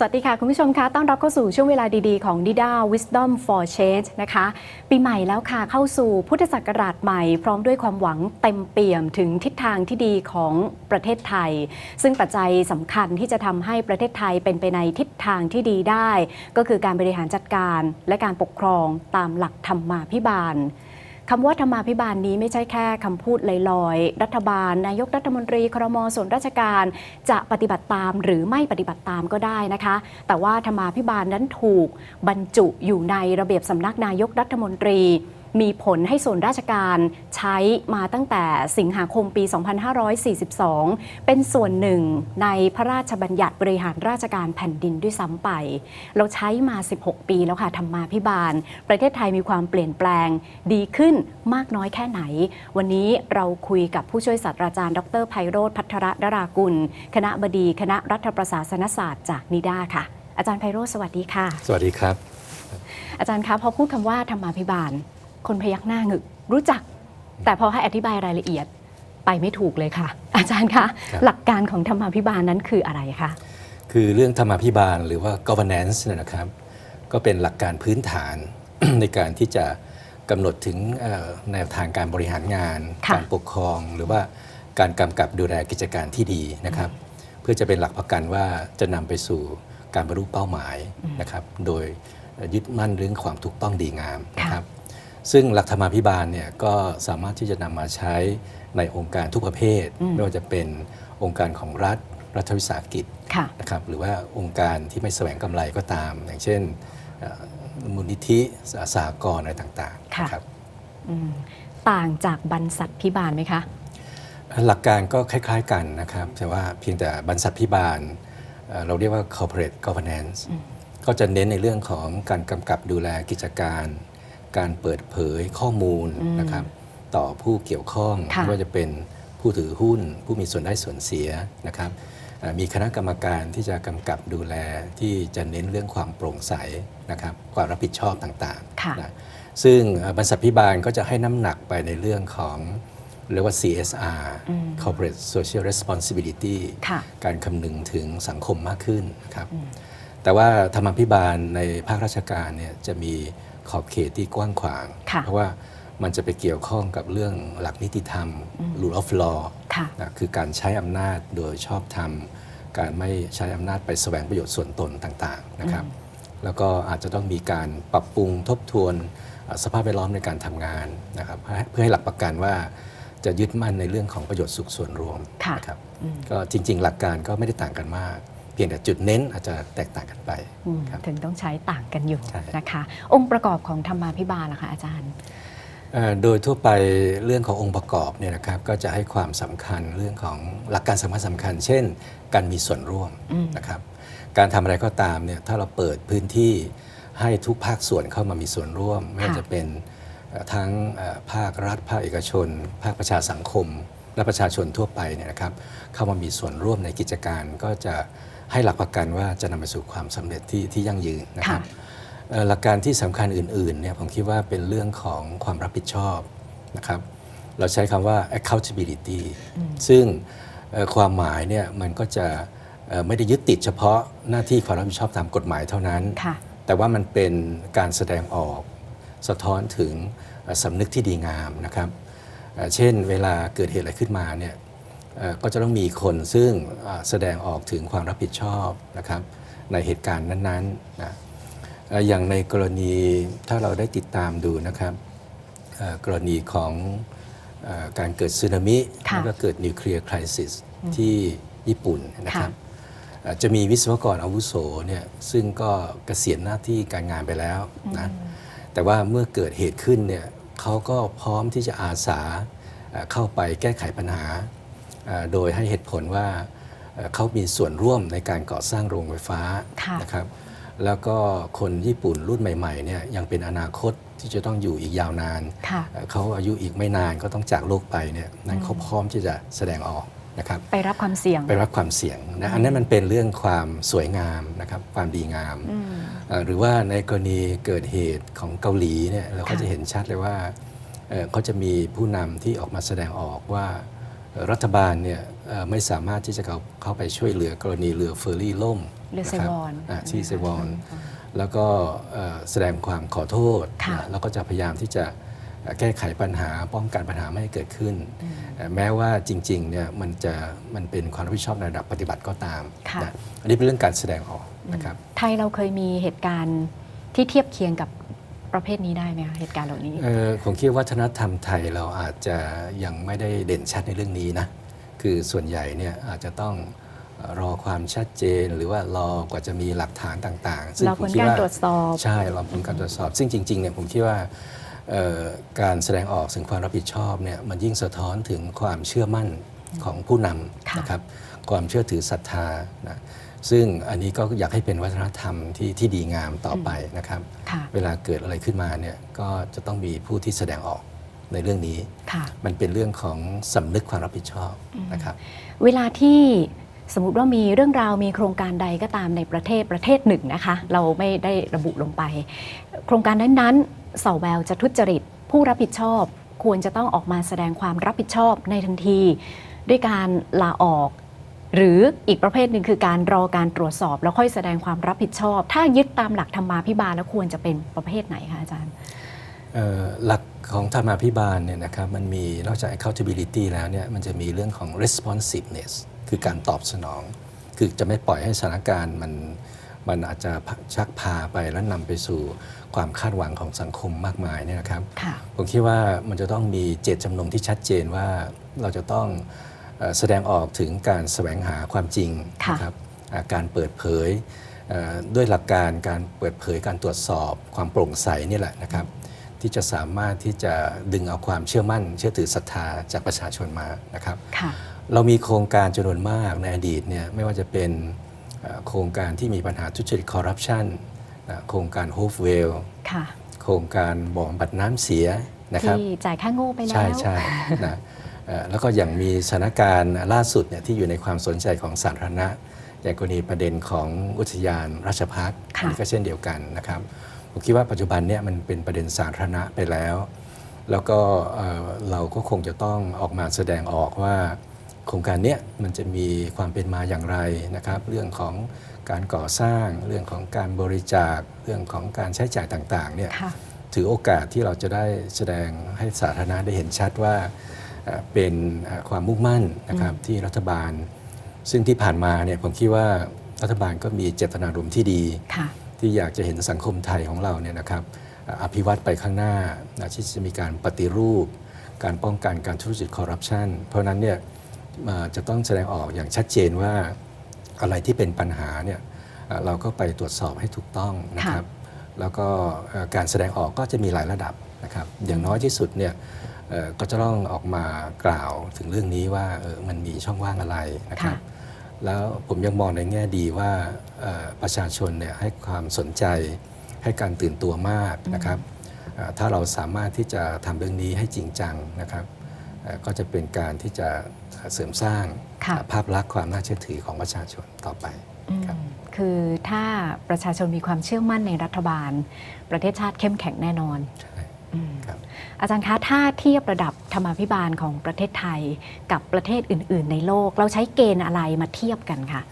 สวัสดีค่ะ คุณผู้ชมคะต้อนรับเข้าสู่ช่วงเวลาดีๆ ของ Dida Wisdom for Change นะคะ ปีใหม่แล้วค่ะเข้าสู่พุทธศักราชใหม่ พร้อมด้วยความหวังเต็มเปี่ยมถึงทิศทางที่ดีของประเทศไทย ซึ่งปัจจัยสำคัญที่จะทำให้ประเทศไทยเป็นไปในทิศทางที่ดีได้ ก็คือการบริหารจัดการและการปกครองตามหลักธรรมาภิบาล คำว่าธรรมาภิบาลนี้ไม่ใช่แค่คำพูดลอยๆ รัฐบาล นายกรัฐมนตรีครมส่วนราชการ จะปฏิบัติตามหรือไม่ปฏิบัติตามก็ได้นะคะ แต่ว่าธรรมาภิบาลนั้นถูกบรรจุอยู่ในระเบียบสำนักนายกรัฐมนตรี มีผลให้ส่วนราชการใช้มาตั้งแต่สิงหาคมปี 2542 เป็นส่วนหนึ่งในพระราชบัญญัติบริหารราชการแผ่นดินด้วยซ้ำไป เราใช้มา 16 ปีแล้วค่ะธรรมาภิบาล ประเทศไทยมีความเปลี่ยนแปลงดีขึ้นมากน้อยแค่ไหน วันนี้เราคุยกับผู้ช่วยศาสตราจารย์ ดรไพโรธพัทรดรากุล คณะบดี คณะรัฐประศาสนศาสตร์จากนิด้าค่ะ อาจารย์ไพโรธสวัสดีค่ะ สวัสดีครับ อาจารย์คะพอพูดคำว่าธรรมาภิบาล คนพยักหน้าหงึก รู้จัก แต่พอให้อธิบายรายละเอียดไปไม่ถูกเลยค่ะ อาจารย์คะครับหลักการของธรรมาภิบาลนั้นคืออะไรคะคือเรื่องธรรมาภิบาลหรือว่า governance เนยนะครับ ก็เป็นหลักการพื้นฐานในการที่จะกำหนดถึงเอ่อแนวทางการบริหารงานค่ะการปกครอง หรือว่าการกำกับดูแลกิจการที่ดีนะครับ เพื่อจะเป็นหลักประกันว่าจะนำไปสู่การบรรลุเป้าหมายนะครับ โดยยึดมั่นเรื่องความถูกต้องดีงามนะครับ ซึ่งหลักธรรมาภิบาลเนี่ยก็สามารถที่จะนำมาใช้ในองค์การทุกประเภทอืมไม่ว่าจะเป็นองค์การของรัฐรัฐวิสาหกิจค่ะนะครับหรือว่าองค์การที่ไม่แสวงกำไรก็ตาม อย่างเช่นเอ่อมูลนิธิสสหกรณ์อะไรต่างๆค่ะนะครับอืมต่างจากบรรษัทพิบาลไหมคะ หลักการก็คล้าย ๆกันนะครับ แต่ว่าเพียงแต่บรรษัทพิบาลเอ่อเราเรียกว่า corporate governance ก็จะเน้นในเรื่องของการกำกับดูแลกิจการ การเปิดเผยข้อมูลอืมนะครับต่อผู้เกี่ยวข้องค่ะไม่ว่าจะเป็นผู้ถือหุ้น ผู้มีส่วนได้ส่วนเสียนะครับเอ่อมีคณะกรรมการที่จะกำกับดูแลที่จะเน้นเรื่องความโปร่งใสนะครับความรับผิดชอบต่างค่ะๆนะซึ่งเอ่อบรรษัทพิบาลก็จะให้น้ำหนักไปในเรื่องของเรียกว่า CSR อืม Corporate Social Responsibility ค่ะการคำนึงถึงสังคมมากขึ้นนะครับแต่ว่าธรรมาภิบาลในภาคราชการเนี่ยจะมี ขอบเขตที่กว้างขวางค่ะเพราะว่ามันจะไปเกี่ยวข้องกับเรื่องหลักนิติธรรม rule of law ค่ะนะคือการใช้อำนาจโดยชอบธรรม การไม่ใช้อำนาจไปแสวงประโยชน์ส่วนตนต่างๆนะครับ แล้วก็อาจจะต้องมีการปรับปรุงทบทวนเอ่อสภาพแวดล้อมในการทำงานนะครับให้เพื่อให้หลักประกันว่าจะยึดมั่นในเรื่องของประโยชน์สุขส่วนรวมค่ะนะครับอืมก็จริง ๆ หลักการก็ไม่ได้ต่างกันมากเพียงแต่จุดเน้นอาจจะแตกต่างกันไปอืมครับถึงต้องใช้ต่างกันอยู่ใช่นะคะ องค์ประกอบของธรรมาภิบาลล่ะคะอาจารย์เอ่อโดยทั่วไปเรื่องขององค์ประกอบเนี่ยนะครับก็จะให้ความสำคัญเรื่องของหลักการสำคัญสำคัญ เช่น การมีส่วนร่วมอืมนะครับการทำอะไรก็ตามเนี่ยถ้าเราเปิดพื้นที่ให้ทุกภาคส่วนเข้ามามีส่วนร่วม ไม่ว่าค่ะจะเป็นเอ่อทั้งเอ่อภาครัฐ ภาคเอกชน ภาคประชาสังคม และประชาชนทั่วไปเนี่ยนะครับเข้ามามีส่วนร่วมในกิจการ ก็จะให้หลักประกันว่าจะนำไปสู่ความสำเร็จที่ที่ยั่งยืนนะครับเอ่อหลักการที่สำคัญอื่นๆเนี่ยผมคิดว่าเป็นเรื่องของความรับผิดชอบนะครับเราใช้คำว่า accountability ซึ่งเอ่อความหมายเนี่ยมันก็จะเอ่อไม่ได้ยึดติดเฉพาะหน้าที่ความรับผิดชอบตามกฎหมายเท่านั้นค่ะแต่ว่ามันเป็นการแสดงออกสะท้อนถึงเอ่อสำนึกที่ดีงามนะครับ เอ่อเช่นเวลาเกิดเหตุอะไรขึ้นมาเนี่ยเอ่อก็จะต้องมีคนซึ่งเอ่อแสดงออกถึงความรับผิดชอบนะครับในเหตุการณ์นั้นๆนะเอ่ออย่างในกรณีถ้าเราได้ติดตามดูนะครับเอ่อกรณีของเออการเกิดสึนามิค่ะแล้วก็เกิดนิวเคลียร์คริสิสที่ญี่ปุ่นนะครับค่ะเอ่อจะมีวิศวกรอาวุโสเนี่ยซึ่งก็เกษียณหน้าที่การงานไปแล้วนะแต่ว่าเมื่อเกิดเหตุขึ้นเนี่ย เขาก็พร้อมที่จะอาสาเอ่อเข้าไปแก้ไขปัญหาเอ่อโดยให้เหตุผลว่าเอ่อเขามีส่วนร่วมในการก่อสร้างโรงไฟฟ้าค่ะนะครับแล้วก็คนญี่ปุ่นรุ่นใหม่ๆเนี่ยยังเป็นอนาคตที่จะต้องอยู่อีกยาวนานค่ะเอ่อเขาอายุอีกไม่นานก็ต้องจากโลกไปเนี่ยนั้นเขาพร้อมที่จะแสดงออก นะครับไปรับความเสี่ยงไปรับความเสี่ยงนะอันนั้นมันเป็นเรื่องความสวยงามนะครับความดีงามอืมเอ่อหรือว่าในกรณีเกิดเหตุของเกาหลีเนี่ยเราก็ค่ะจะเห็นชัดเลยว่าเอ่อเขาจะมีผู้นำที่ออกมาแสดงออกว่าเอ่อรัฐบาลเนี่ยเเอ่อไม่สามารถที่จะเข้าเข้าไปช่วยเหลือกรณีเรือเฟอร์รี่ล่มเรือไซนะคบวอนาที่ไซวอนแล้วก็เอ่อแสดงความขอโทษค่ะนะแล้วก็จะพยายามที่จะเอ่อ แก้ไขปัญหาป้องกันปัญหาไม่ให้เกิดขึ้นเอ่อแม้ว่าจริงๆเนี่ยมันจะมันเป็นความรับผิดชอบในระดับปฏิบัติก็ตามค่ะนะอันนี้เป็นเรื่องการแสดงออกนะครับไทยเราเคยมีเหตุการณ์ที่เทียบเคียงกับประเภทนี้ได้ไหมคะเหตุการณ์เหล่านี้เอ่อผมคิดว่าวัฒนธรรมไทยเราอาจจะยังไม่ได้เด่นชัดในเรื่องนี้นะคือส่วนใหญ่เนี่ยอาจจะต้องเอ่อรอความชัดเจนหรือว่ารอกว่าจะมีหลักฐานต่าง ๆ ซึ่งเราผผมลคิดการว่าตรวจสอบใช่รอผลการตรวจสอบ ซึ่งจริงๆเนี่ยผมคิดว่าเอ่อ การแสดงออกถึงความรับผิดชอบเนี่ยมันยิ่งสะท้อนถึงความเชื่อมั่นของผู้นำค่ะนะครับความเชื่อถือศรัทธานะซึ่งอันนี้ก็อยากให้เป็นวัฒนธรรมที่ที่ดีงามต่อไปนะครับค่ะเวลาเกิดอะไรขึ้นมาเนี่ยก็จะต้องมีผู้ที่แสดงออกในเรื่องนี้ค่ะมันเป็นเรื่องของสำนึกความรับผิดชอบนะครับ เวลาที่สมมติว่ามีเรื่องราวมีโครงการใดก็ตามในประเทศประเทศหนึ่งนะคะ เราไม่ได้ระบุลงไป โครงการนั้นๆ สอแววจะทุจริต ผู้รับผิดชอบควรจะต้องออกมาแสดงความรับผิดชอบในทันที ด้วยการลาออก หรืออีกประเภทหนึ่งคือการรอการตรวจสอบ แล้วค่อยแสดงความรับผิดชอบ ถ้ายึดตามหลักธรรมาภิบาลแล้วควรจะเป็นประเภทไหนคะอาจารย์หลักของธรรมาภิบาลเนี่ยนะครับมันมีนอกจาก accountability แล้วเนี่ยมันจะมีเรื่องของ responsiveness คือการตอบสนอง คือจะไม่ปล่อยให้สถานการณ์มัน มันอาจจะชักพาไปแล้วนำไปสู่ความคาดหวังของสังคมมากมายเนี่ยนะครับค่ะผมคิดว่ามันจะต้องมีเจตจำนงที่ชัดเจนว่าเราจะต้องเอ่อแสดงออกถึงการแสวงหาความจริงค่ะนะครับอ่าการเปิดเผยเอ่อด้วยหลักการการเปิดเผยการตรวจสอบความโปร่งใสนี่แหละนะครับ ที่จะสามารถที่จะดึงเอาความเชื่อมั่น เชื่อถือศรัทธาจากประชาชนมานะครับค่ะเรามีโครงการจำนวนมากในอดีตเนี่ยไม่ว่าจะเป็นเอ่อ โครงการที่มีปัญหาทุจริตคอร์รัปชันโครงการโฮฟเวลค่ะโครงการบ่อบำบัดน้ำเสียนะครับที่จ่ายค่าโง่ไปแล้ว ใช่ใช่นะเอ่อแล้วก็อย่างมีสถานการณ์ล่าสุดเนี่ยที่อยู่ในความสนใจของสาธารณะ อย่างกรณีประเด็นของอุทยานราชพักษ์ค่ะอันี้ก็เช่นเดียวกันนะครับผมคิดว่าปัจจุบันเนี่ยมันเป็นประเด็นสาธารณะไปแล้ว แล้วก็เอ่อเราก็คงจะต้องออกมาแสดงออกว่า โครงการเนี้ยมันจะมีความเป็นมาอย่างไรนะครับ เรื่องของการก่อสร้าง เรื่องของการบริจาค เรื่องของการใช้จ่ายต่างๆเนี่ยค่ะ ถือโอกาสที่เราจะได้แสดงให้สาธารณะได้เห็นชัดว่าเอ่อเป็นเอ่อความมุ่งมั่นนะครับที่รัฐบาล ซึ่งที่ผ่านมาเนี่ยผมคิดว่ารัฐบาลก็มีเจตนารมณ์ที่ดี ค่ะ ที่อยากจะเห็นสังคมไทยของเราเนี่ยนะครับเอ่ออภิวัตไปข้างหน้านะที่จะมีการปฏิรูป การป้องกันการทุจริตคอร์รัปชันเพราะฉะนั้นเนี่ยเอ่อ จะต้องแสดงออกอย่างชัดเจนว่าอะไรที่เป็นปัญหาเนี่ยเอ่อเราก็ไปตรวจสอบให้ถูกต้องนะครับ แล้วก็เอ่อการแสดงออกก็จะมีหลายระดับนะครับ อย่างน้อยที่สุดเนี่ยเอ่อก็จะต้องออกมากล่าวถึงเรื่องนี้ว่าเออมันมีช่องว่างอะไรนะครับค่ะแล้วผมยังมองในแง่ดีว่าเอ่อประชาชนเนี่ยให้ความสนใจให้การตื่นตัวมากนะครับเอ่อถ้าเราสามารถที่จะทำเรื่องนี้ให้จริงจังนะครับเอ่อก็จะเป็นการที่จะ เสริมสร้างค่ะภาพลักษณ์ความน่าเชื่อถือของประชาชนต่อไปอืมครับคือถ้าประชาชนมีความเชื่อมั่นในรัฐบาล ประเทศชาติเข้มแข็งแน่นอนใช่อืมครับอาจารย์คะถ้าเทียบระดับธรรมาภิบาลของประเทศไทยกับประเทศอื่น ๆ ในโลก เราใช้เกณฑ์อะไรมาเทียบกันคะ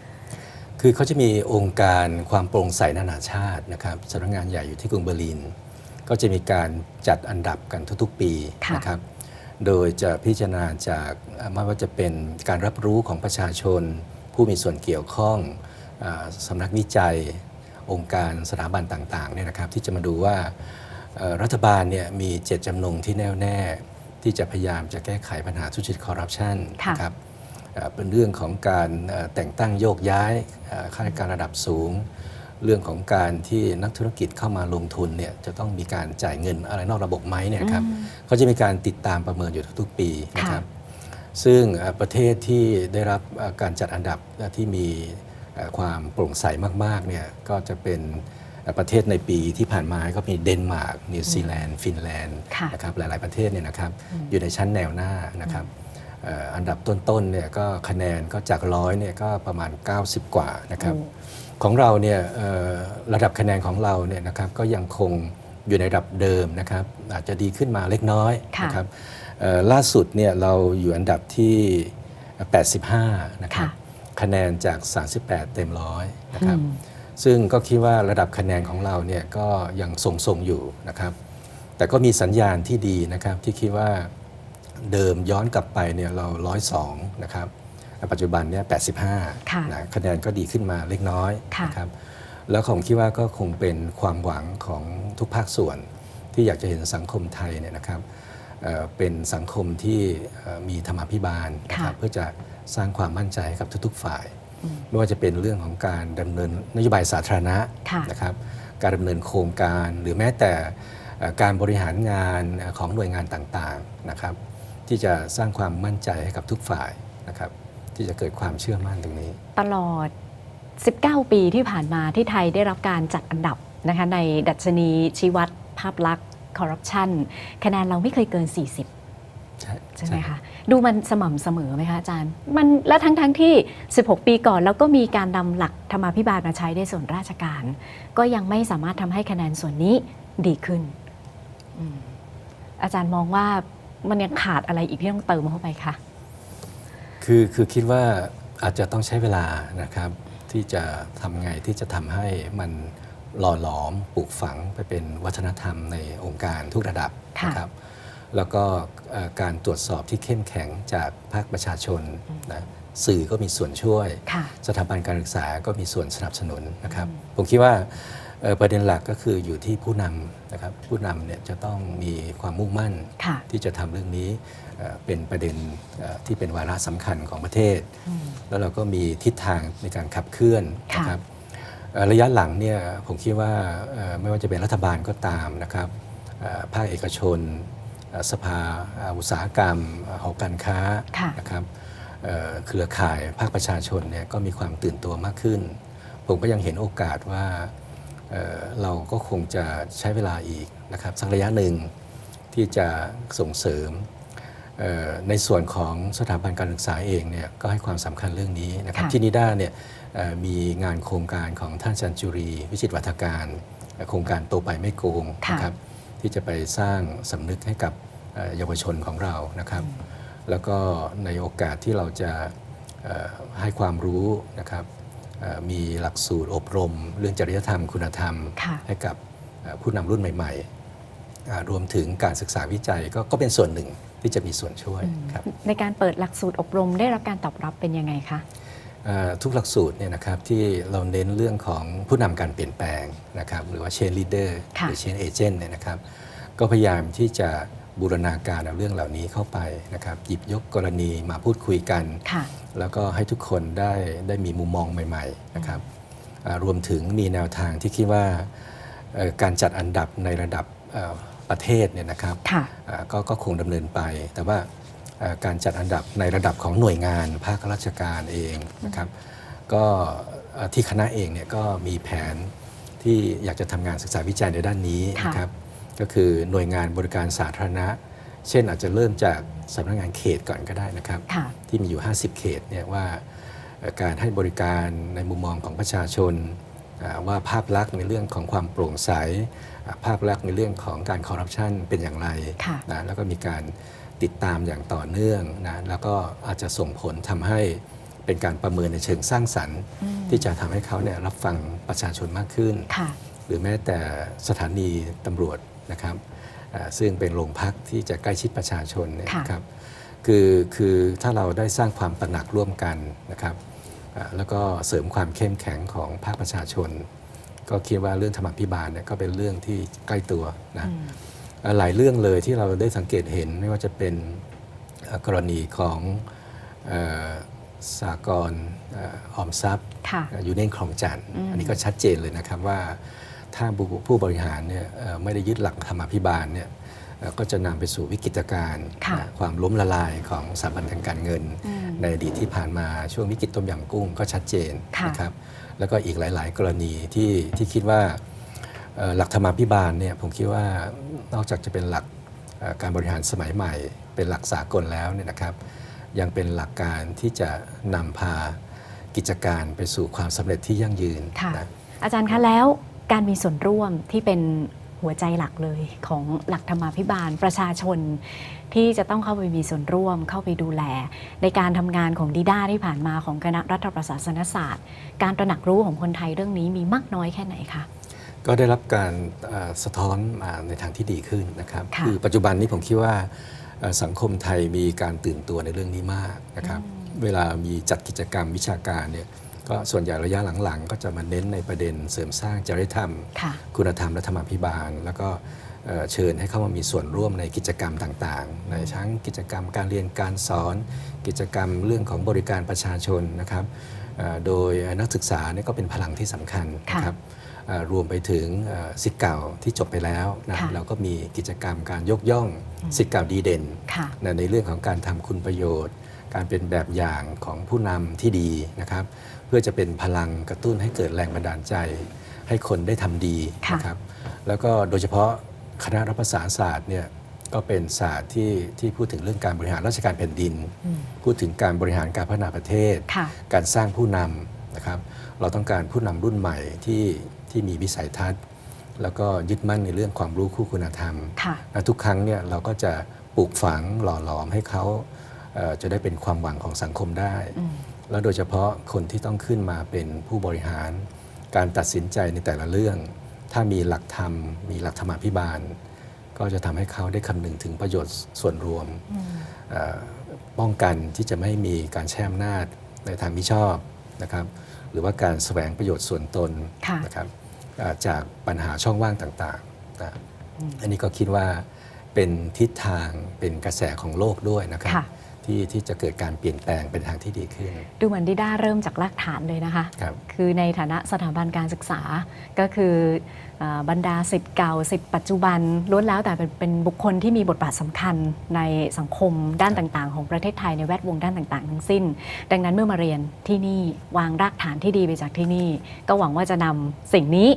คือเขาจะมีองค์การความโปร่งใสนานาชาตินะครับสำนักงานใหญ่อยู่ที่กรุงเบอร์ลิน ก็จะมีการจัดอันดับกันทุกๆ ปีค่ะนะครับ โดยจะพิจารณาจากเอ่อไม่ว่าจะเป็นการรับรู้ของประชาชน ผู้มีส่วนเกี่ยวข้องอ่าสำนักวิจัย องค์การสถาบันต่างๆเนี่ยนะครับที่จะมาดูว่าเอ่อรัฐบาลเนี่ยมีเจตจำนงที่แน่วแน่ที่จะพยายามจะแก้ไขปัญหาทุจริตคอร์รัปชันค่ะนะครับเอ่อเป็นเรื่องของการเอ่อแต่งตั้งโยกย้ายเอ่อข้าราชการระดับสูง เรื่องของการที่นักธุรกิจเข้ามาลงทุนเนี่ยจะต้องมีการจ่ายเงินอะไรนอกระบบไหมเนี่ยครับอืมเขาจะมีการติดตามประเมินอยู่ทุกๆปีนะครับซึ่งเอ่อประเทศที่ได้รับเอ่อการจัดอันดับที่มีเอ่อความโปร่งใสมากๆเนี่ยก็จะเป็นเอ่อประเทศในปีที่ผ่านมาก็มีเดนมาร์กนิวซีแลนด์ ฟินแลนด์ค่ะนะครับหลาย ๆ ประเทศเนี่ยนะครับอยู่ในชั้นแนวหน้านะครับเอ่ออันดับต้นๆเนี่ยก็คะแนนก็จากร้อยเนี่ยก็ประมาณ 90 กว่านะครับโอ้ของเราเนี่ยเอ่อระดับคะแนนของเราเนี่ยนะครับก็ยังคงอยู่ในระดับเดิมนะครับ อาจจะดีขึ้นมาเล็กน้อยค่ะนะครับเอ่อล่าสุดเนี่ยเราอยู่อันดับที่ 85 นะครับค่ะคะแนนจาก 38 เต็มร้อยนะครับอืมซึ่งก็คิดว่าระดับคะแนนของเราเนี่ยก็ยังทรงๆอยู่นะครับ แต่ก็มีสัญญาณที่ดีนะครับที่คิดว่า เดิมย้อนกลับไปเนี่ยเราร้อยสองนะครับปัจจุบันเนี่ยแปดสิบห้าค่ะคะแนนก็ดีขึ้นมาเล็กน้อยค่ะนะครับแล้วผมคิดว่าก็คงเป็นความหวังของทุกภาคส่วน ที่อยากจะเห็นสังคมไทยเนี่ยนะครับเอ่อเป็นสังคมที่เอ่อมีธรรมาภิบาลนะครับค่ะเพื่อจะสร้างความมั่นใจให้กับทุกๆฝ่าย ไม่ว่าจะเป็นเรื่องของการดำเนินนโยบายสาธารณะค่ะนะครับการดำเนินโครงการหรือแม้แต่เอ่อการบริหารงานเอ่อของหน่วยงานต่างๆนะครับ ที่จะสร้างความมั่นใจให้กับทุกฝ่ายนะครับที่จะเกิดความเชื่อมั่นตรงนี้ ตลอด 19 ปีที่ผ่านมาที่ไทยได้รับการจัดอันดับนะคะในดัชนีชี้วัดภาพลักษณ์คอร์รัปชันคะแนนเราไม่เคยเกิน 40ใช่ใช่ไหมคะดูมันสม่ำเสมอไหมคะอาจารย์ มันและทั้งทั้งที่ 16 ปีก่อน แล้วก็มีการนำหลักธรรมาภิบาลมาใช้ในส่วนราชการ ก็ยังไม่สามารถทำให้คะแนนส่วนนี้ดีขึ้นอืมอาจารย์มองว่า มันยังขาดอะไรอีกที่ต้องเติมเข้าไปคะคือคือคิดว่าอาจจะต้องใช้เวลานะครับ ที่จะทำไงที่จะทำให้มันหล่อหลอมปลูกฝังไปเป็นวัฒนธรรมในองค์การทุกระดับค่ะนะครับ แล้วก็เอ่อการตรวจสอบที่เข้มแข็งจากภาคประชาชนนะสื่อก็มีส่วนช่วยค่ะสถาบันการศึกษาก็มีส่วนสนับสนุนนะครับ ผมคิดว่าเอ่อ ประเด็นหลักก็คืออยู่ที่ผู้นำนะครับผู้นำเนี่ยจะต้องมีความมุ่งมั่นค่ะที่จะทำเรื่องนี้เอ่อเป็นประเด็นเอ่อที่เป็นวาระสำคัญของประเทศ แล้วเราก็มีทิศทางในการขับเคลื่อนค่ะนะครับเอ่อระยะหลังเนี่ยผมคิดว่าเอ่อไม่ว่าจะเป็นรัฐบาลก็ตามนะครับเอ่อภาคเอกชนเอ่อสภาเอ่ออุตสาหกรรมเอ่อหอการค้าค่ะนะครับเอ่อเครือข่ายภาคประชาชนเนี่ยก็มีความตื่นตัวมากขึ้น ผมก็ยังเห็นโอกาสว่า เอ่อเราก็คงจะใช้เวลาอีกนะครับสักระยะหนึ่งที่จะส่งเสริมเอ่อในส่วนของสถาบันการศึกษาเองเนี่ยก็ให้ความสำคัญเรื่องนี้นะครับค่ะที่นิด้าเนี่ยเอ่อมีงานโครงการของท่านอาจันจุรี วิจิตรวัฒการเอ่อโครงการโตไปไม่โกงค่ะนะครับที่จะไปสร้างสำนึกให้กับเอ่อเยาวชนของเรานะครับ แล้วก็ในโอกาสที่เราจะเอ่อให้ความรู้นะครับเอ่อ มีหลักสูตรอบรม เรื่องจริยธรรมคุณธรรมค่ะให้กับเอ่อผู้นำรุ่นใหม่ๆอ่ารวมถึงการศึกษาวิจัยก็ก็เป็นส่วนหนึ่งที่จะมีส่วนช่วยครับในการเปิดหลักสูตรอบรมได้รับการตอบรับเป็นยังไงคะเอ่อทุกหลักสูตรเนี่ยนะครับที่เราเน้นเรื่องของผู้นำการเปลี่ยนแปลงนะครับหรือว่า chain leader ค่ะหรือ chain agent เนี่ยนะครับก็พยายามที่จะ บูรณาการเอาเรื่องเหล่านี้เข้าไปนะครับหยิบยกกรณีมาพูดคุยกัน ค่ะ แล้วก็ให้ทุกคนได้ได้มีมุมมองใหม่ๆนะครับอ่ารวมถึงมีแนวทางที่คิดว่าเอ่อการจัดอันดับในระดับเอ่อประเทศเนี่ยนะครับ ค่ะ อ่าก็ก็คงดำเนินไป แต่ว่าเอ่อการจัดอันดับในระดับของหน่วยงานภาคราชการเองนะครับก็เอ่อที่คณะเองเนี่ยก็มีแผนที่อยากจะทำงานศึกษาวิจัยในด้านนี้ค่ะนะครับ ก็คือหน่วยงานบริการสาธารณะ เช่นอาจจะเริ่มจากสำนักงานเขตก่อนก็ได้นะครับค่ะที่มีอยู่ 50 เขตเนี่ยว่าเอ่อการให้บริการในมุมมองของประชาชนอ่าว่าภาพลักษณ์ในเรื่องของความโปร่งใสอ่าภาพลักษณ์ในเรื่องของการคอร์รัปชันเป็นอย่างไรค่ะนะแล้วก็มีการติดตามอย่างต่อเนื่องนะแล้วก็อาจจะส่งผลทำให้เป็นการประเมินในเชิงสร้างสรรค์ ที่จะทำให้เขาเนี่ยรับฟังประชาชนมากขึ้นค่ะหรือแม้แต่สถานีตำรวจ นะครับอ่าซึ่งเป็นโรงพักที่จะใกล้ชิดประชาชนเนี่ยค่ะนะครับคือคือถ้าเราได้สร้างความตระหนักร่วมกันนะครับอ่าแล้วก็เสริมความเข้มแข็งของภาคประชาชน ก็คิดว่าเรื่องธรรมาภิบาลเนี่ยก็เป็นเรื่องที่ใกล้ตัวนะอ่าหลายเรื่องเลยที่เราได้สังเกตเห็นไม่ว่าจะเป็นอ่ากรณีของเอ่อสากลเอ่อออมทรัพย์ค่ะยูเนียนคลองจันทร์อันนี้ก็ชัดเจนเลยนะครับว่า ถ้าผู้ผู้บริหารเนี่ยเอ่อไม่ได้ยึดหลักธรรมาภิบาลเนี่ยเอ่อก็จะนำไปสู่วิกฤตการณ์ค่ะนะความล้มละลายของสถาบันทางการเงิน ในอดีตที่ผ่านมาช่วงวิกฤตต้มยำกุ้งก็ชัดเจนค่ะนะครับแล้วก็อีกหลาย ๆ กรณีที่ที่คิดว่าเอ่อหลักธรรมาภิบาลเนี่ยผมคิดว่านอกจากจะเป็นหลักเอ่อการบริหารสมัยใหม่ เป็นหลักสากลแล้วเนี่ยนะครับ ยังเป็นหลักการที่จะนำพากิจการไปสู่ความสำเร็จที่ยั่งยืนค่ะนะอาจารย์คะแล้ว การมีส่วนร่วมที่เป็นหัวใจหลักเลยของหลักธรรมาภิบาลประชาชน ที่จะต้องเข้าไปมีส่วนร่วมเข้าไปดูแล ในการทำงานของดีด้าที่ผ่านมาของคณะรัฐประศาสนศาสตร์ การตระหนักรู้ของคนไทยเรื่องนี้มีมากน้อยแค่ไหนคะก็ได้รับการเอ่อสะท้อนมาในทางที่ดีขึ้นนะครับค่ะอปัจจุบันนี้ผมคิดว่าเอ่อสังคมไทยมีการตื่นตัวในเรื่องนี้มากนะครับ เวลามีจัดกิจกรรมวิชาการเนี่ย ก็ส่วนใหญ่ระยะหลังๆ ก็จะมาเน้นในประเด็นเสริมสร้างจริยธรรมค่ะคุณธรรมและธรรมาภิบาล แล้วก็เอ่อเชิญให้เข้ามามีส่วนร่วมในกิจกรรมต่างๆ ในทั้งกิจกรรมการเรียนการสอน กิจกรรมเรื่องของบริการประชาชนนะครับเอ่อโดยนักศึกษาเนี่ยก็เป็นพลังที่สำคัญนะครับเอ่อรวมไปถึงเอ่อสิทธิ์เก่าที่จบไปแล้วนะค่ะเราก็มีกิจกรรมการยกย่องสิทธิ์เก่าดีเด่นค่ะนะในเรื่องของการทำคุณประโยชน์ การเป็นแบบอย่างของผู้นำที่ดีนะครับ เพื่อจะเป็นพลังกระตุ้นให้เกิดแรงบันดาลใจ ให้คนได้ทำดีค่ะนะครับแล้วก็โดยเฉพาะคณะรัฐประศาสนศาสตร์เนี่ยก็เป็นศาสตร์ที่ที่พูดถึงเรื่องการบริหารราชการแผ่นดินอืมพูดถึงการบริหารการพัฒนาประเทศค่ะการสร้างผู้นำนะครับ เราต้องการผู้นำรุ่นใหม่ที่ที่มีวิสัยทัศน์ แล้วก็ยึดมั่นในเรื่องความรู้คู่คุณธรรมค่ะและทุกครั้งเนี่ยเราก็จะปลูกฝังหล่อหลอมให้เขาเอ่อจะได้เป็นความหวังของสังคมได้อืม แล้วโดยเฉพาะคนที่ต้องขึ้นมาเป็นผู้บริหาร การตัดสินใจในแต่ละเรื่อง ถ้ามีหลักธรรม มีหลักธรรมาภิบาล ก็จะทำให้เขาได้คำนึงถึงประโยชน์ส่วนรวมอืมเอ่อป้องกันที่จะไม่มีการแช่อำนาจในทางมิชอบนะครับหรือว่าการแสวงประโยชน์ส่วนตนค่ะนะครับเอ่อจากปัญหาช่องว่างต่างๆนะอันนี้ก็คิดว่าเป็นทิศทางเป็นกระแสของโลกด้วยนะครับค่ะ ที่ที่จะเกิดการเปลี่ยนแปลงเป็นทางที่ดีขึ้น ดูเหมือนดิด้าเริ่มจากรากฐานเลยนะคะครับ คือในฐานะสถาบันการศึกษาก็คือเอ่อบรรดาสิทธิ์เก่าสิทธิ์ปัจจุบันล้วนแล้วแต่เป็นเป็นบุคคลที่มีบทบาทสำคัญในสังคมด้านต่างๆ ของประเทศไทยในแวดวงด้านต่างๆ ทั้งสิ้น ดังนั้นเมื่อมาเรียนที่นี่วางรากฐานที่ดีไปจากที่นี่ ก็หวังว่าจะนำสิ่งนี้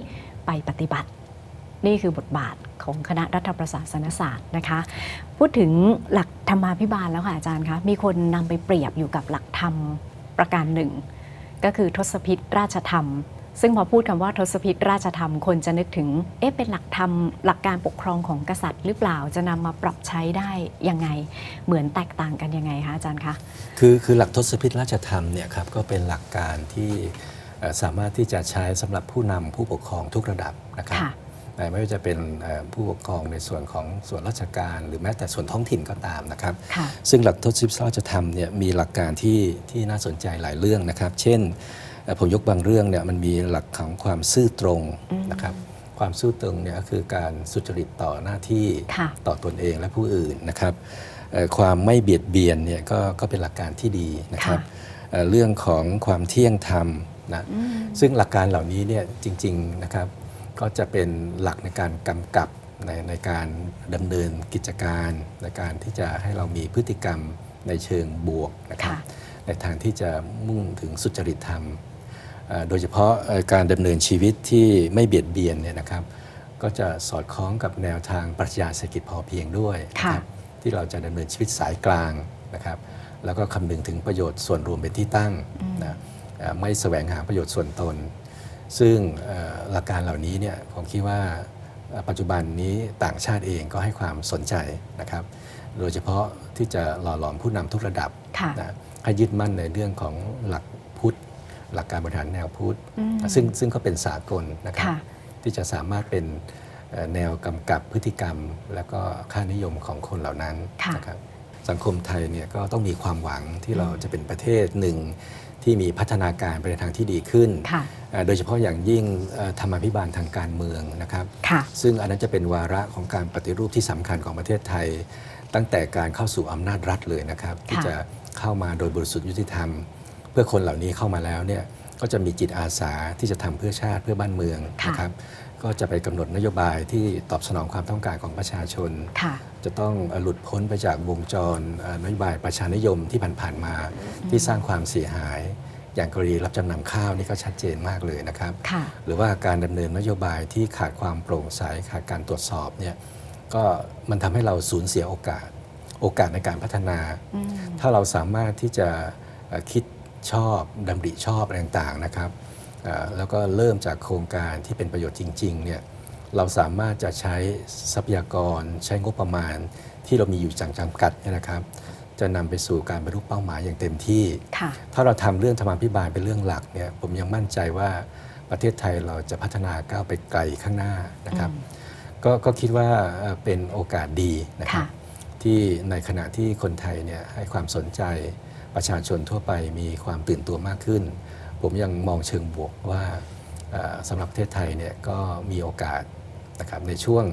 ไปปฏิบัติ นี่คือบทบาท ของคณะรัฐประศาสนศาสตร์นะคะ พูดถึงหลักธรรมาภิบาลแล้วค่ะอาจารย์คะมีคนนำไปเปรียบอยู่กับหลักธรรมประการหนึ่ง ก็คือทศพิธราชธรรม ซึ่งพอพูดคำว่าทศพิธราชธรรมคนจะนึกถึงเอ๊ะเป็นหลักธรรมหลักการปกครองของกษัตริย์ หรือเปล่าจะนำมาปรับใช้ได้ยังไง เหมือนแตกต่างกันยังไงคะอาจารย์คะคือคือหลักทศพิธราชธรรมเนี่ยครับก็เป็นหลักการที่เอ่อสามารถที่จะใช้สำหรับผู้นำผู้ปกครองทุกระดับนะครับค่ะแต่ ไม่ว่าจะเป็นเอ่อผู้ปกครองในส่วนของส่วนราชการ หรือแม้แต่ส่วนท้องถิ่นก็ตามนะครับค่ะซึ่งหลักทศพิธราชธรรมเนี่ยมีหลักการที่ที่น่าสนใจหลายเรื่องนะครับ เช่นเอ่อผมยกบางเรื่องเนี่ยมันมีหลักของความซื่อตรงอืมนะครับความซื่อตรงเนี่ยก็คือการสุจริตต่อหน้าที่ค่ะต่อตนเองและผู้อื่นนะครับเอ่อความไม่เบียดเบียนเนี่ยก็ก็เป็นหลักการที่ดีนะครับค่ะเอ่อเรื่องของความเที่ยงธรรมนะอืมซึ่งหลักการเหล่านี้เนี่ยจริงๆนะครับ ก็จะเป็นหลักในการกำกับในในการดำเนินกิจการ ในการที่จะให้เรามีพฤติกรรมในเชิงบวกนะครับค่ะในทางที่จะมุ่งถึงสุจริตธรรมเอ่อโดยเฉพาะเอ่อการดำเนินชีวิตที่ไม่เบียดเบียนเนี่ยนะครับ ก็จะสอดคล้องกับแนวทางปรัชญาเศรษฐกิจพอเพียงด้วยนะครับที่เราจะดำเนินชีวิตสายกลางนะครับ แล้วก็คำนึงถึงประโยชน์ส่วนรวมเป็นที่ตั้งนะเอ่อไม่แสวงหาประโยชน์ส่วนตน ซึ่งเอ่อหลักการเหล่านี้เนี่ยผมคิดว่าเอ่อปัจจุบันนี้ต่างชาติเองก็ให้ความสนใจนะครับ โดยเฉพาะที่จะหล่อหลอมผู้นำทุกระดับค่ะนะให้ยึดมั่นในเรื่องของหลักพุทธ หลักการบริหารแนวพุทธอืมซึ่งซึ่งก็เป็นสากลนะครับค่ะที่จะสามารถเป็นเอ่อแนวกำกับพฤติกรรม และก็ค่านิยมของคนเหล่านั้นค่ะนะครับสังคมไทยเนี่ยก็ต้องมีความหวังที่เราจะเป็นประเทศหนึ่ง ที่มีพัฒนาการไปในทางที่ดีขึ้นค่ะเอ่อโดยเฉพาะอย่างยิ่งเอ่อธรรมาภิบาลทางการเมืองนะครับค่ะซึ่งอันนั้นจะเป็นวาระของการปฏิรูปที่สำคัญของประเทศไทย ตั้งแต่การเข้าสู่อำนาจรัฐเลยนะครับ ที่จะเข้ามาโดยบริสุทธิ์ยุติธรรม เพื่อคนเหล่านี้เข้ามาแล้วเนี่ยก็จะมีจิตอาสาที่จะทำเพื่อชาติเพื่อบ้านเมืองค่ะนะครับ ก็จะไปกำหนดนโยบายที่ตอบสนองความต้องการของประชาชนค่ะจะต้องเอ่อหลุดพ้นไปจากวงจรเอ่อนโยบายประชานิยมที่ผ่านๆมาที่สร้างความเสียหาย อย่างกรณีรับจำนำข้าวนี่ก็ชัดเจนมากเลยนะครับค่ะหรือว่าการดำเนินนโยบายที่ขาดความโปร่งใสขาดการตรวจสอบเนี่ยก็มันทำให้เราสูญเสียโอกาสโอกาสในการพัฒนาอืมถ้าเราสามารถที่จะเอ่อคิดชอบดำริชอบอะไรต่างๆนะครับเอ่อ แล้วก็เริ่มจากโครงการที่เป็นประโยชน์จริงๆเนี่ยเราสามารถจะใช้ทรัพยากรใช้งบประมาณ ที่เรามีอยู่จังจำกัดเนี่ยนะครับจะนำไปสู่การบรรลุเป้าหมายอย่างเต็มที่ค่ะถ้าเราทำเรื่องธรรมาภิบาลเป็นเรื่องหลักเนี่ยผมยังมั่นใจว่าประเทศไทยเราจะพัฒนาก้าวไปไกลข้างหน้านะครับก็ก็คิดว่าเอ่อเป็นโอกาสดีนะครับค่ะที่ในขณะที่คนไทยเนี่ยให้ความสนใจประชาชนทั่วไปมีความตื่นตัวมากขึ้น ผมยังมองเชิงบวกว่าเอ่อสำหรับประเทศไทยเนี่ยก็มีโอกาสนะครับในช่วง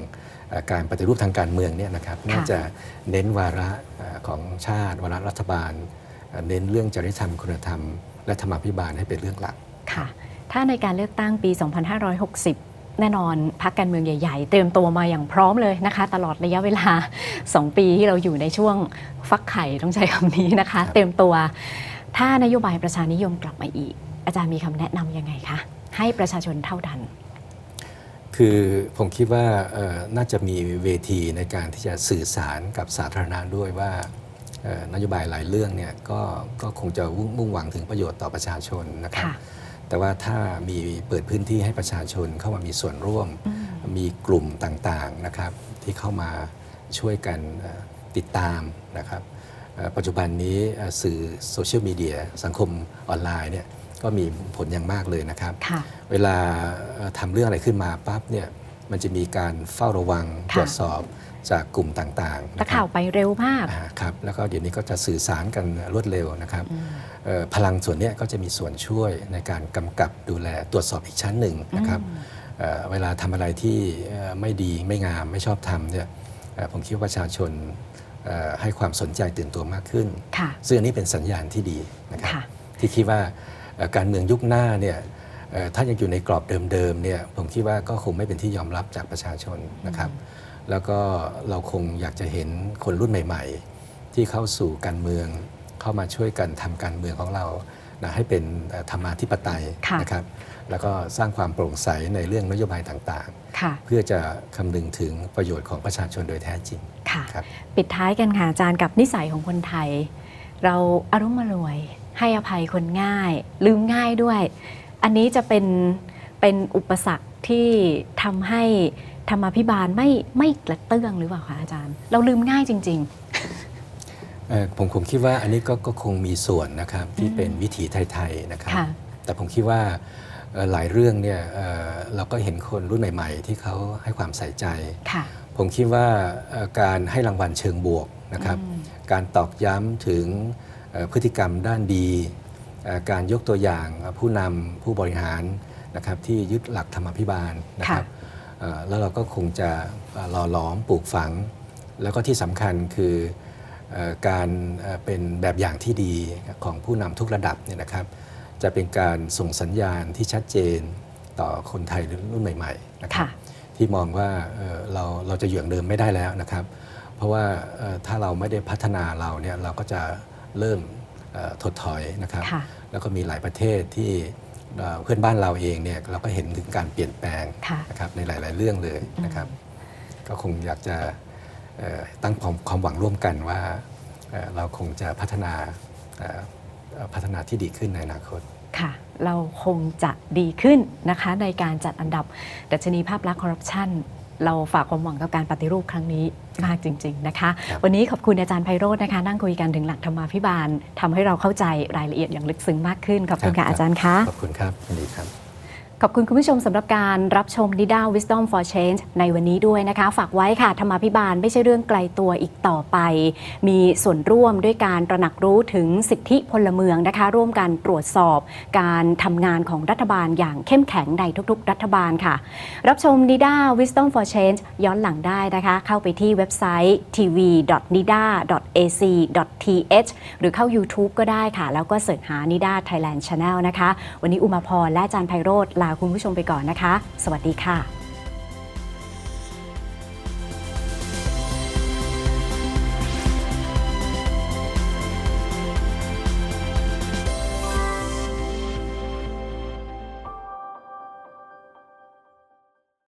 เอ่อการปฏิรูปทางการเมืองเนี่ยนะครับน่าจะเน้นวาระเอ่อของชาติวาระรัฐบาลเอ่อเน้นเรื่องจริยธรรมคุณธรรม และธรรมาภิบาลให้เป็นเรื่องหลักค่ะ ถ้าในการเลือกตั้งปี 2560 แน่นอนพักการเมืองใหญ่ ๆ เตรียมตัวมาอย่างพร้อมเลยนะคะ ตลอดระยะเวลา 2 ปีที่เราอยู่ในช่วงฟักไข่ต้องใช้คำนี้นะคะครับเตรียมตัว ถ้านโยบายประชานิยมกลับมาอีก อาจารย์มีคำแนะนำยังไงคะให้ประชาชนเท่าทัน คือผมคิดว่าเอ่อน่าจะมีเวทีในการที่จะสื่อสารกับสาธารณะด้วยว่าเอ่อนโยบายหลายเรื่องเนี่ยก็ก็คงจะมุ่งมุ่งหวังถึงประโยชน์ต่อประชาชนนะครับค่ะแต่ว่าถ้ามีเปิดพื้นที่ให้ประชาชนเข้ามามีส่วนร่วมอืมมีกลุ่มต่างๆนะครับ ที่เข้ามาช่วยกันเอ่อติดตามนะครับเอ่อปัจจุบันนี้เอ่อสื่อโซเชียลมีเดียสังคมออนไลน์เนี่ย ก็มีผลอย่างมากเลยนะครับค่ะเวลาเอ่อทำเรื่องอะไรขึ้นมาปั๊บเนี่ยมันจะมีการเฝ้าระวังค่ะตรวจสอบจากกลุ่มต่างๆและนะครัข่าบวไปเร็วมากอ่าครับแล้วก็เดี๋ยวนี้ก็จะสื่อสารกันรวดเร็วนะครับอืมเอ่อพลังส่วนเนี้ยก็จะมีส่วนช่วยในการกำกับดูแลตรวจสอบอีกชั้นหนึ่งนะครับอืมเอ่อเวลาทำอะไรที่เอ่อไม่ดีไม่งามไม่ชอบทำเนี่ยเอ่อผมคิดว่าประชาชนเอ่อให้ความสนใจตื่นตัวมากขึ้นค่ะซึ่งอันนี้เป็นสัญญาณที่ดีนะครับค่ะที่คิดว่าเอ่อ การเมืองยุคหน้าเนี่ยเอ่อถ้ายังอยู่ในกรอบเดิมๆเนี่ยผมคิดว่าก็คงไม่เป็นที่ยอมรับจากประชาชนนะครับ แล้วก็เราคงอยากจะเห็นคนรุ่นใหม่ ๆ ที่เข้าสู่การเมืองเข้ามาช่วยกันทำการเมืองของเรานะให้เป็นเอ่อธรรมาธิปไตยค่ะนะครับ แล้วก็สร้างความโปร่งใสในเรื่องนโยบายต่างค่ะๆเพื่อจะคำนึงถึงประโยชน์ของประชาชนโดยแท้จริงค่ะครับปิดท้ายกันค่ะอาจารย์กับนิสัยของคนไทย เราอารมณ์มารวย ให้อภัยคนง่าย ลืมง่ายด้วย อันนี้จะเป็นเป็นอุปสรรคที่ทำให้ธรรมาภิบาลไม่ไม่กระเตื้องหรือเปล่าคะอาจารย์ เราลืมง่ายจริงเอ่อผมผมคิดว่าอันนี้ก็ก็คงมีส่วนนะครับที่เป็นวิถีไทยๆนะครับค่ะแต่ผมคิดว่าเอ่อหลายเรื่องเนี่ยเอ่อเราก็เห็นคนรุ่นใหม่ ๆ ที่เขาให้ความใส่ใจๆค่ะผมคิดว่าเอ่อการให้รางวัลเชิงบวกนะครับอืมการตอกย้ำถึงเอ่อ พฤติกรรมด้านดีเอ่อการยกตัวอย่างผู้นำผู้บริหารนะครับที่ยึดหลักธรรมาภิบาลนะครับเอ่อแล้วเราก็คงจะเอ่อหล่อหลอมปลูกฝัง แล้วก็ที่สำคัญคือเออการเอ่อเป็นแบบอย่างที่ดีของผู้นำทุกระดับเนี่ยนะครับ จะเป็นการส่งสัญญาณที่ชัดเจนต่อคนไทยรุ่นใหม่ๆนะครับค่ะที่มองว่าเอ่อเราเราจะอยู่อย่างเดิมไม่ได้แล้วนะครับ เพราะว่าเอ่อถ้าเราไม่ได้พัฒนาเราเนี่ยเราก็จะ เริ่มเอ่อถดถอยนะครับค่ะแล้วก็มีหลายประเทศที่เอ่อเพื่อนบ้านเราเองเนี่ยเราก็เห็นถึงการเปลี่ยนแปลงค่ะนะครับในหลาย ๆ เรื่องเลยนะครับ ก็คงอยากจะเอ่อตั้งความความหวังร่วมกันว่าเอ่อเราคงจะพัฒนาเอ่อเอ่อพัฒนาที่ดีขึ้นในอนาคตค่ะ เราคงจะดีขึ้นนะคะในการจัดอันดับดัชนีภาพลักษณ์คอร์รัปชัน เราฝากความหวังกับการปฏิรูปครั้งนี้มากจริง ๆ นะคะครับวันนี้ขอบคุณอาจารย์ไพโรจน์นะคะ นั่งคุยกันถึงหลักธรรมาภิบาลทำให้เราเข้าใจรายละเอียดอย่างลึกซึ้งมากขึ้น ขอบคุณครัค่ะบอาจารย์คะ ขอบคุณครับยินดีครับ ขอบคุณคุณผู้ชมสำหรับการรับชม NIDA Wisdom for Change ในวันนี้ด้วยนะคะ ฝากไว้ค่ะธรรมาภิบาลไม่ใช่เรื่องไกลตัวอีกต่อไป มีส่วนร่วมด้วยการตระหนักรู้ถึงสิทธิพลเมืองนะคะ ร่วมกันตรวจสอบการทำงานของรัฐบาลอย่างเข้มแข็งในทุกๆ รัฐบาลค่ะ รับชม NIDA Wisdom for Change ย้อนหลังได้นะคะ เข้าไปที่เว็บไซต์ tv.nida.ac.th หรือเข้า YouTube ก็ได้ค่ะ แล้วก็เสิร์ชหา NIDA Thailand Channel นะคะ วันนี้อุมาพรและอาจารย์ไพโรธลาคุณผู้ชมไปก่อนนะคะ สวัสดีค่ะ